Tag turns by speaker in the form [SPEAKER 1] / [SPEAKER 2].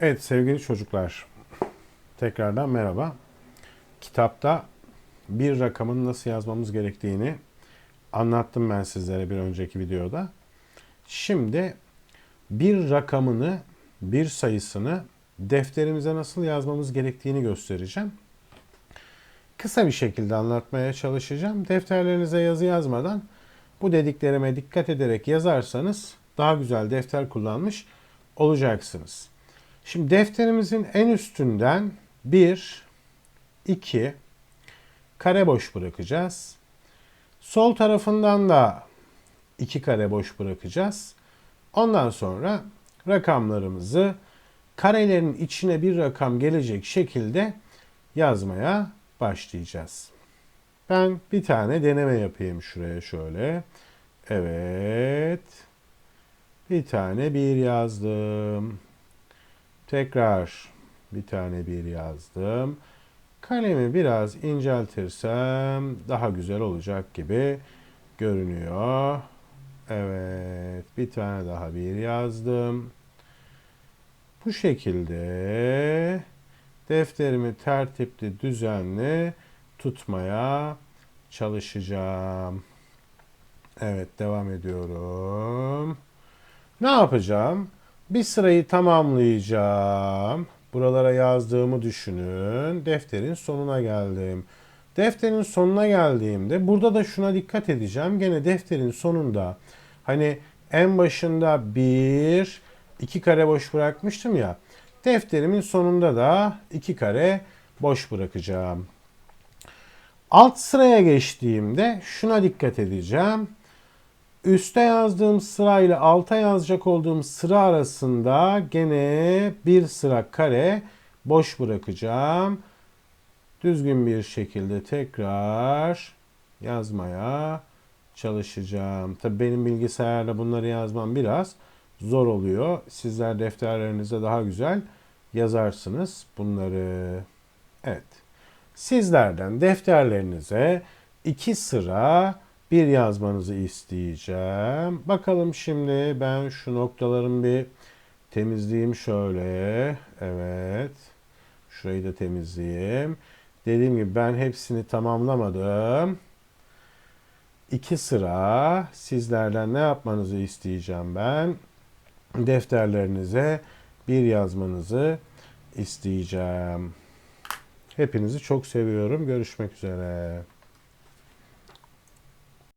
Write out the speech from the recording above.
[SPEAKER 1] Evet sevgili çocuklar, tekrardan merhaba. Kitapta bir rakamın nasıl yazmamız gerektiğini anlattım ben sizlere bir önceki videoda. Şimdi bir rakamını, bir sayısını defterimize nasıl yazmamız gerektiğini göstereceğim. Kısa bir şekilde anlatmaya çalışacağım. Defterlerinize yazı yazmadan bu dediklerime dikkat ederek yazarsanız daha güzel defter kullanmış olacaksınız. Şimdi defterimizin en üstünden 1, 2 kare boş bırakacağız. Sol tarafından da 2 kare boş bırakacağız. Ondan sonra rakamlarımızı karelerin içine bir rakam gelecek şekilde yazmaya başlayacağız. Ben bir tane deneme yapayım şuraya şöyle. Evet. Bir tane bir yazdım. Tekrar bir tane bir yazdım. Kalemi biraz inceltirsem daha güzel olacak gibi görünüyor. Evet, bir tane daha bir yazdım. Bu şekilde defterimi tertipli, düzenli tutmaya çalışacağım. Evet, devam ediyorum. Ne yapacağım? Bir sırayı tamamlayacağım. Buralara yazdığımı düşünün. Defterin sonuna geldim. Defterin sonuna geldiğimde burada da şuna dikkat edeceğim. Gene defterin sonunda hani en başında bir iki kare boş bırakmıştım ya. Defterimin sonunda da iki kare boş bırakacağım. Alt sıraya geçtiğimde şuna dikkat edeceğim. Üste yazdığım sıra ile alta yazacak olduğum sıra arasında gene bir sıra kare boş bırakacağım. Düzgün bir şekilde tekrar yazmaya çalışacağım. Tabii benim bilgisayarda bunları yazmam biraz zor oluyor. Sizler defterlerinize daha güzel yazarsınız bunları. Evet. Sizlerden defterlerinize iki sıra bir yazmanızı isteyeceğim. Bakalım şimdi ben şu noktalarımı bir temizleyeyim şöyle. Evet. Şurayı da temizleyeyim. Dediğim gibi ben hepsini tamamlamadım. İki sıra sizlerden ne yapmanızı isteyeceğim ben? Defterlerinize bir yazmanızı isteyeceğim. Hepinizi çok seviyorum. Görüşmek üzere.